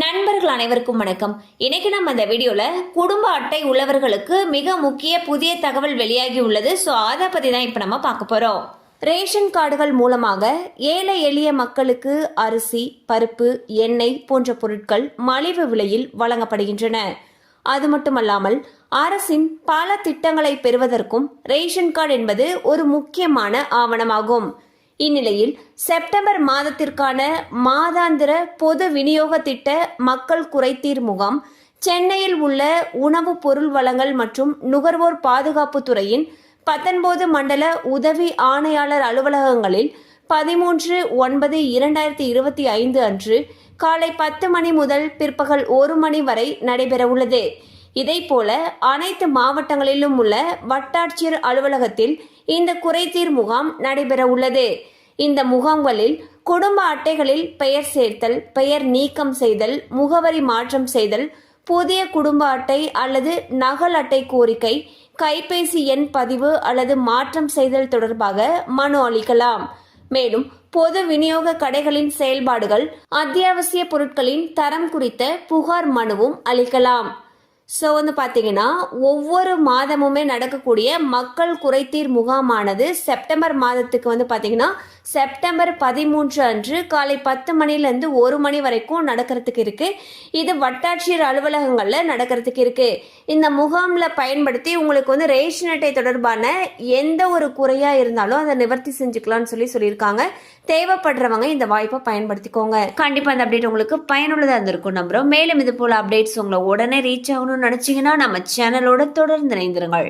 நண்பர்கள் அனைவருக்கும் வணக்கம். இன்னைக்கு நம்ம இந்த வீடியோல குடும்ப அட்டை உள்ளவர்களுக்கு மிக முக்கிய புதிய தகவல் வெளியாகி உள்ளது. ஸோ அதை பத்தி தான் இப்போ நம்ம பார்க்க போறோம். ரேஷன் கார்டுகள் மூலமாக ஏழை எளிய மக்களுக்கு அரிசி பருப்பு எண்ணெய் போன்ற பொருட்கள் மலிவு விலையில் வழங்கப்படுகின்றன. அது மட்டுமல்லாமல் அரசின் பல திட்டங்களை பெறுவதற்கும் ரேஷன் கார்டு என்பது ஒரு முக்கியமான ஆவணமாகும். இந்நிலையில் செப்டம்பர் மாதத்திற்கான மாதாந்திர பொது விநியோக திட்ட மக்கள் குறைதீர் முகாம் சென்னையில் உள்ள உணவு பொருள் வழங்கல் மற்றும் நுகர்வோர் பாதுகாப்பு துறையின் பத்தொன்பது மண்டல உதவி ஆணையாளர் அலுவலகங்களில் பதிமூன்று ஒன்பது இரண்டாயிரத்தி இருபத்தி ஐந்து அன்று காலை பத்து மணி முதல் பிற்பகல் ஒரு மணி வரை நடைபெறவுள்ளது. இதைப்போல அனைத்து மாவட்டங்களிலும் உள்ள வட்டாட்சியர் அலுவலகத்தில் இந்த குறைதீர் முகாம் நடைபெற உள்ளது. இந்த முகாம்களில் குடும்ப அட்டைகளில் பெயர் சேர்த்தல் பெயர் நீக்கம் செய்தல் முகவரி மாற்றம் செய்தல் புதிய குடும்ப அட்டை அல்லது நகல் அட்டை கோரிக்கை கைபேசி எண் பதிவு அல்லது மாற்றம் செய்தல் தொடர்பாக மனு அளிக்கலாம். மேலும் பொது விநியோக கடைகளின் செயல்பாடுகள் அத்தியாவசிய பொருட்களின் தரம் குறித்த புகார் மனுவும் அளிக்கலாம். ஸோ வந்து பார்த்தீங்கன்னா ஒவ்வொரு மாதமுமே நடக்கக்கூடிய மக்கள் குறைதீர் முகாமானது செப்டம்பர் மாதத்துக்கு வந்து பார்த்தீங்கன்னா செப்டம்பர் பதிமூன்று அன்று காலை பத்து மணிலேருந்து ஒரு மணி வரைக்கும் நடக்கிறதுக்கு இருக்குது இது வட்டாட்சியர் அலுவலகங்களில் நடக்கிறதுக்கு இருக்குது இந்த முகாமில் பயன்படுத்தி உங்களுக்கு வந்து ரேஷன் அட்டை தொடர்பான எந்த ஒரு குறையாக இருந்தாலும் அதை நிவர்த்தி செஞ்சுக்கலாம்னு சொல்லி சொல்லியிருக்காங்க. தேவைப்படுறவங்க இந்த வாய்ப்பை பயன்படுத்திக்கோங்க. கண்டிப்பாக இந்த அப்டேட் உங்களுக்கு பயனுள்ளதாக இருந்திருக்கும் நம்புறோம். மேலும் இது போல அப்டேட்ஸ் உங்களை உடனே ரீச் ஆகணும்னு நினச்சிங்கன்னா நம்ம சேனலோட தொடர்ந்து இணைந்திருங்கள்.